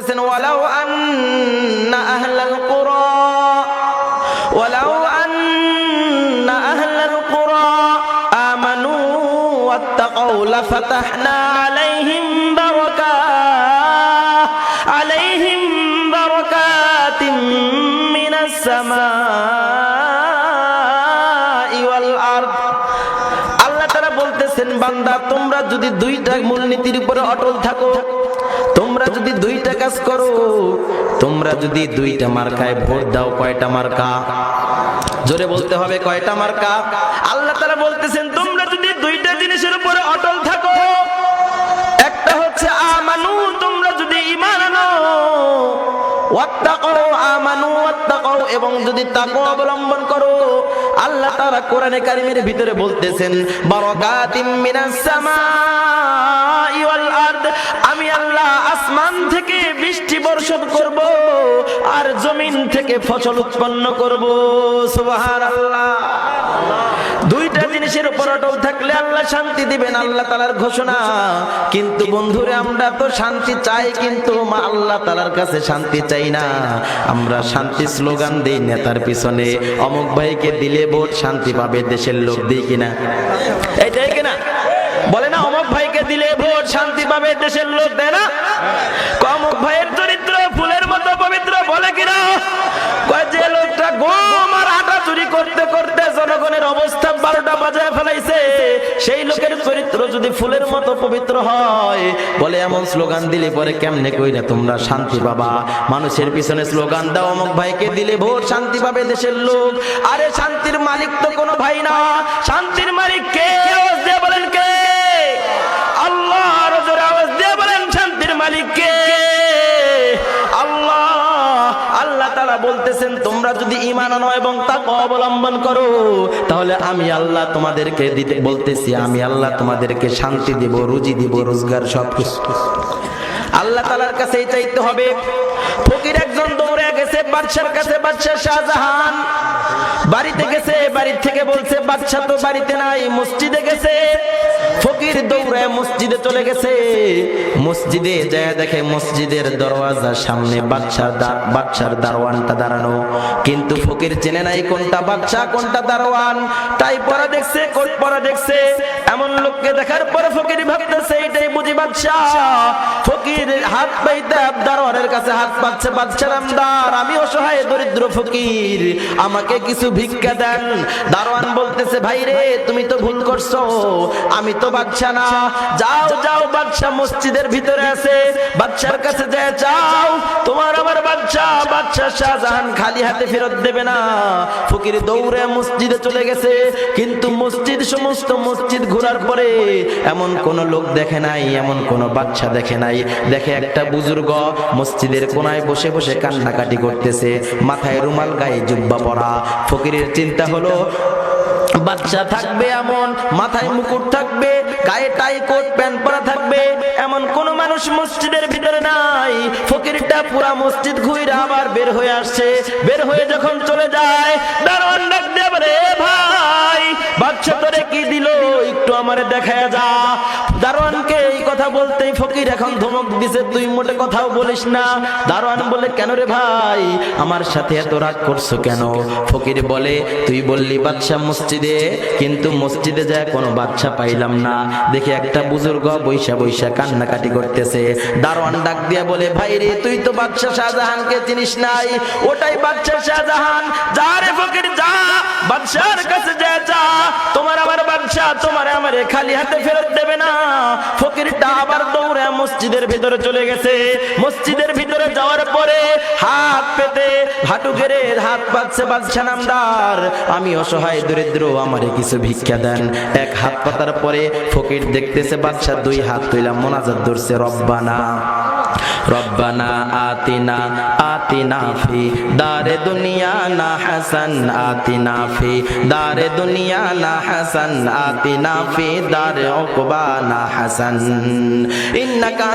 ওয়ালাউ আন্না আহলাল কুরা আলাইহিম বারাকা, আলাইহিম বারাকাতিম মিনাস সামাই ওয়াল আরদ। আল্লাহ তারা বলতেছেন, বান্দা, তোমরা যদি দুইটা মূলনীতির উপরে অটল থাকো যদি দুইটা কাজ করো, তোমরা যদি দুইটা মার্কায় ভোট দাও, কয়টা মার্কা? জোরে বলতে হবে কয়টা মার্কা? আল্লাহ তারা বলতেছেন, তোমরা যদি দুইটা জিনিসের উপরে অটল থাকো, একটা হচ্ছে আমানু, তোমরা যদি ঈমান আনো আমানু এবং যদি তাকওয়া অবলম্বন করো, আল্লাহ তাআলা কোরআনে কারিমের ভিতরে বলতেছেন, বারাকাতিম মিনাস সামাই আমি আল্লাহ আসমান থেকে বৃষ্টি বর্ষণ করব আর জমিন থেকে ফসল উৎপন্ন করব। সুবহানাল্লাহ। দুইটা জিনিসের উপর অটল থাকলে আল্লাহ শান্তি দিবেন, আল্লাহ তালার ঘোষণা। কিন্তু বন্ধুরে, আমরা তো শান্তি চাই, কিন্তু মা আল্লাহ তালার কাছে শান্তি চাই না। আমরা শান্তি স্লোগান দেই নেতার পিছনে। অমুক ভাইকে দিলে ভোট শান্তি পাবে দেশের লোক দিই কিনা? এটাই কিনা? বলে না, অমুক ভাইকে দিলে ভোট শান্তি পাবে দেশের লোক দেয় না? অমুক ভাইয়ের চরিত্র ফুলের মতো পবিত্র, বলে কিনা? যে লোকটা গম আর আটা চুরি করতে করতে জনগণের অবস্থা বারোটা বাজায় ফেলাইছে, সেই লোকের চরিত্র যদি ফুলের মতো পবিত্র হয়, বলে এমন স্লোগান দিলে পরে কেমনে কই না তোমরা শান্তি পাবা? মানুষের পিছনে স্লোগান দাও, অমুক ভাইকে দিলে ভোট শান্তি পাবে দেশের লোক। আরে শান্তির মালিক তো কোনো ভাই না। শান্তির মালিক কে? দিয়ে বলেন কে? আল্লাহ বলতেছেন, তোমরা যদি ইমান আনো এবং তাকে অবলম্বন করো, তাহলে আমি আল্লাহ তোমাদেরকে দিতে বলতেছি, আমি আল্লাহ তোমাদেরকে শান্তি দিব, রুজি দিব, রোজগার সব কিছু আল্লাহ তালার কাছে চাইতে হবে, ফকির একজন দৌড়ে গেছে, বাদশার কাছে বাদশাহ শাহজাহান। বাড়িতে গেছে বাড়ি থেকে বলছে, বাদশা তো বাড়িতে নাই, মসজিদে গেছে। ফকির দৌড়ে মসজিদে চলে গেছে। মসজিদে যায় দেখে মসজিদের দরওয়াজার সামনে দারোয়ানটা দাঁড়ানো। কিন্তু ফকির চেনে নাই কোনটা কোনটা দারোয়ান। তাই দেখছে কোট দেখছে, এমন লোককে দেখার পরে ফকির ভাবতেছে বুঝি ফকির হাত পাইতে দারোয়ানের কাছে হাত পাচ্ছে আমদার আমি অসহায় দরিদ্র ফকির, আমাকে কিছু ভিক্ষা দেন। দারোয়ান বলতেছে ভাই রে তুমি তো ভুল করছ। আমি তো বাদশা না। যাও যাও বাদশা মসজিদের ভিতরে আছে। বাদশার কাছে যায় যাও। তোমার আমার বাদশা বাদশা শাহজাহান খালি হাতে ফেরত দেবে না। ফকির দৌড়ে মসজিদে চলে গেছে। কিন্তু মসজিদ, সমস্ত মসজিদ ঘোরার পরে এমন কোন লোক দেখে নাই, এমন কোন বাচ্চা দেখে নাই। দেখে একটা বুজুর্গ মসজিদের কোনায় বসে বসে কান্নাকাটি করতেছে। মাথায় রুমাল, গায়ে জুব্বা পরা। ফকিরের চিন্তা হলো বাচ্চা থাকবে এমন, মাথায় মুকুট থাকবে, গায়ে টাই কোট, প্যান্ট পরা থাকবে। এমন কোন মানুষ মসজিদের ভিতরে নাই। ফকিরটা পুরা মসজিদ ঘুরে আবার বের হয়ে আসছে। বের হয়ে যখন চলে যায়, দারোয়ান ডাক রে ভাই, বাচ্চা তোরে কি দিল? একটু আমারে দেখায় যা। বলতেই ফকির এখন ধমক দিছে, তুই মোটে কথাও বলিস না। দারোয়ান বলে, কেন রে ভাই? আমার সাথে এত রাগ করছ কেন? ফকির বলে, তুই বললি বাচ্চা মসজিদে, কিন্তু মসজিদে যায় কোনো বাচ্চা পাইলাম না। দেখে একটা বুজুর্গ বৈশা বৈশা কান্নাকাটি করতেছে। দারোয়ান ডাক দিয়া বলে, ভাই রে, তুই তো বাদশা শাহজাহানকে চিনিস নাই। ওটাই বাদশা শাহজাহান। যা রে ফকির কাছে তোমার খালি হাতে ফেরত দেবে না। ফকিরটা আবার মসজিদের ভিতরে চলে গেছে। মসজিদের ভিতরে যাওয়ার পরে হাত পেতে হাঁটু গেড়ে হাত পাচ্ছে বাদশা নামদার। আমি অসহায়, দরিদ্র, আমারে কিছু ভিক্ষা দেন। এক হাত পাতার পরে ফকির দেখতেছে বাদশা দুই হাত তুইলাম মোনাজাত ধরছে, রব্বানা। রব্বানা আতিনা আতিনা ফি দারে দুনিয়া না হাসান, আতিনা দারে দুনিয়া না হাসান, আতিনা দারে উকবা না হাসান। ইন্নাকা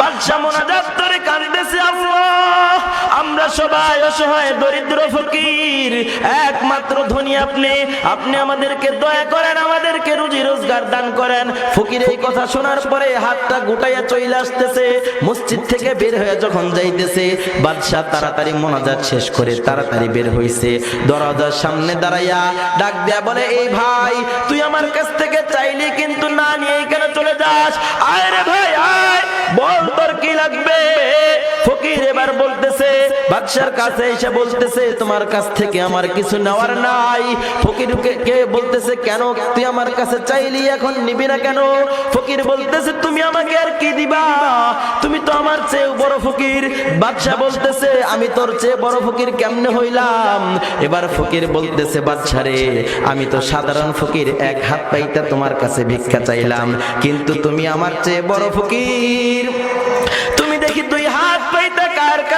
বাদশা মোনাজাত করে কাঁদতেছে, আল্লাহ, আমরা সবাই অসহায়, দরিদ্র ফকির। একমাত্র ধনী আপনি। আপনি আমাদেরকে দয়া করেন, আমাদেরকে রুজি রোজগার দান করেন। ফকির এই কথা শোনার পরে হাতটা গুটাইয়া চলে আসতেছে, মসজিদ থেকে বের হয়ে যখন যাইতেছে বাদশাহ তাড়াতাড়ি মোনাজাত শেষ করে তাড়াতাড়ি বের হইছে। দরজার সামনে দাঁড়াইয়া ডাক দেয়া বলে, এই ভাই, তুই আমার কাছ থেকে চাইলি কিন্তু না নিয়ে কেন চলে যাস? আয় রে ভাই, আয়! বল তোর কি লাগবে? ফকির এবার বলতেছে, বাদশার কাছে এসে বলতেছে, তোমার কাছ থেকে আমার কিছু নেওয়ার নাই। ফকির কে- বলতেছে, কেন তুই আমার কাছে চাইলি, এখন নিবি না কেন? ফকির বলতেছে, তুমি আমাকে আর কি দিবা? ফকির। বাদশাহ বলতেছে, আমি তোর চেয়ে বড় ফকির কেমনে হইলাম? এবার ফকির বলতেছে, বাদশাহ রে, আমি তো সাধারণ ফকির, এক হাত পাইতে তোমার কাছে ভিক্ষা চাইলাম। কিন্তু তুমি আমার চেয়ে বড় ফকির।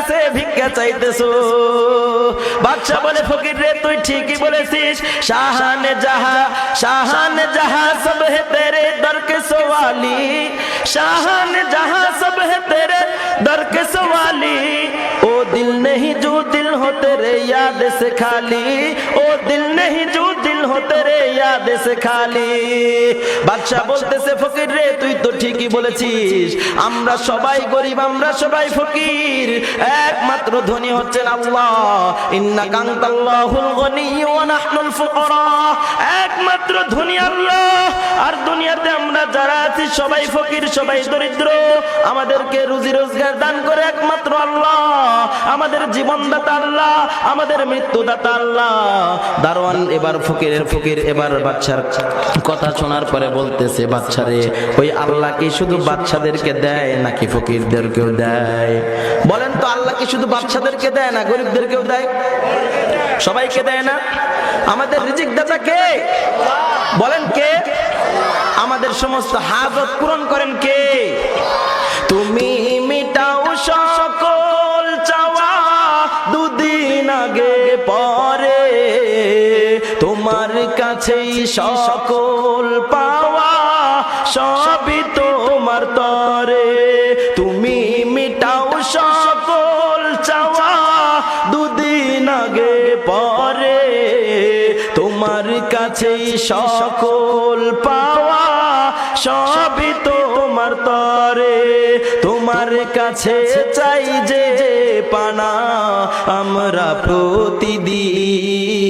কাছে ভিক্ষা চাইতেছ। বাদশা বলে, ফকির রে, তুই ঠিকই বলেছিস। শাহান জাহা শাহান জাহা সব হে তেরে দরকে সওয়ালি শাহান জাহা সব হে তেরে দরকে সওয়ালি ও দিল নেহি জু দিল হো তেরে ইয়াদ সে খালি। ও দিল নেহি জু দিল তেরে ইয়াদ খালি। বলতেছে ফকির রে তুই তো ঠিকই বলেছিস। আমরা সবাই গরিব আমরা সবাই ফকির। একমাত্র ধনী হচ্ছেন আল্লাহ। ইন্না কান্তাল্লাহুল গনি ওয়া নাহনুল ফুকারা। একমাত্র ধনী আল্লাহ। আর দুনিয়াতে আমরা যারা আছি সবাই ফকির সবাই দরিদ্র। আমাদেরকে রুজি রোজগার দান করে একমাত্র আল্লাহ। আমাদের জীবনদাতা আল্লাহ আমাদের মৃত্যুদাতা আল্লাহ। দারোয়ান এবার ফকিরের ফকির এবার বাচ্চার কথা শোনার পরে বলতেছে, বাচ্চারে, ওই আল্লাহ কি শুধু বাচ্চাদেরকে দেয় নাকি ফকিরদেরকেও দেয়? বলেন তো, আল্লাহ কি শুধু বাচ্চাদেরকে দেয় না গরিবদেরকেও দেয়? সবাইকে দেয় না? আমাদের রিজিক দাতা কে? বলেন কে? আমাদের সমস্ত হাজত পূরণ করেন কে? তুমি মিটাও সকল কাছেই সকল পাওয়া, সবই তোমার তরে। তুমি মিটাও সকল চাওয়া, দুদিন আগে পরে। তোমার কাছেই সকল পাওয়া, সবই তোমার তরে। তোমার কাছে চাই যে পানা, আমরা প্রতিদিন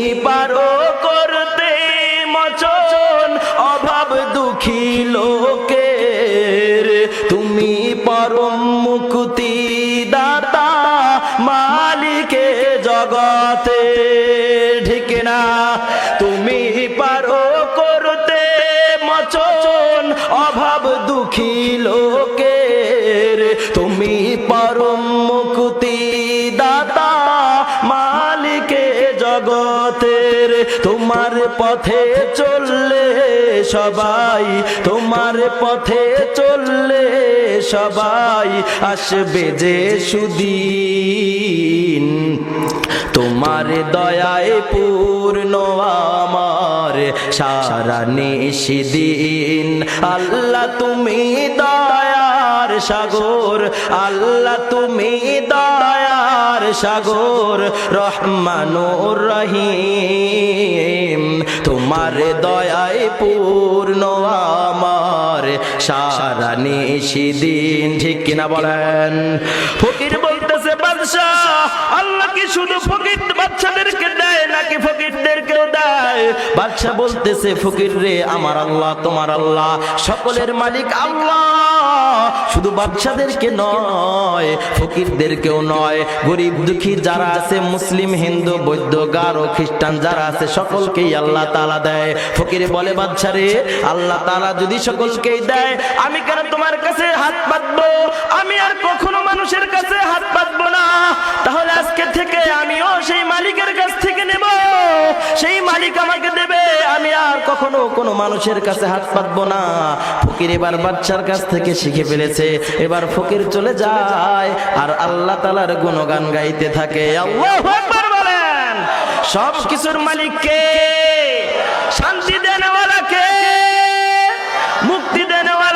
সবাই তোমার পথে চললে সবাই আসবে যে সুদিন। তোমার দয়ায় পূর্ণ আমার সারা নিশিদিন আল্লাহ তুমি দয়ার সাগর। আল্লাহ তুমি দয়ার সাগর। রহমানুর রহিম। তোমার দয়ায় পূর্ণ আমার। সারা নিশিদিন, ঠিক কিনা বলেন? ফকির বলতেছে, বাদশাহ, আল্লাহ কি শুধু ফকির মুসলিম, হিন্দু, বৌদ্ধ, গারো খ্রিস্টান যারা আছে, সকলকেই আল্লাহ তালা দেয়। ফকিরে বলে বাচ্চা রে আল্লাহ তালা যদি সকলকেই দেয়, আমি কেন তোমার কাছে হাত পাতবো আমি আর কখনো মানুষের কাছে হাত পাতবো না। তাহলে আজকে থেকে আমিও সেই মালিকের সেই মালিক আমাকে দেবে। আমি আর কখনো কোনো মানুষের কাছে হাত পাতবো না। ফকির এবার বাচ্চার কাছ থেকে শিখে ফেলেছে। এবার ফকির চলে যায় আর আল্লাহ তালার গুণগান গাইতে থাকে। বলেন। সব কিছুর মালিককে শান্তি দেনেওয়ালাকে মুক্তি দেনওয়ালা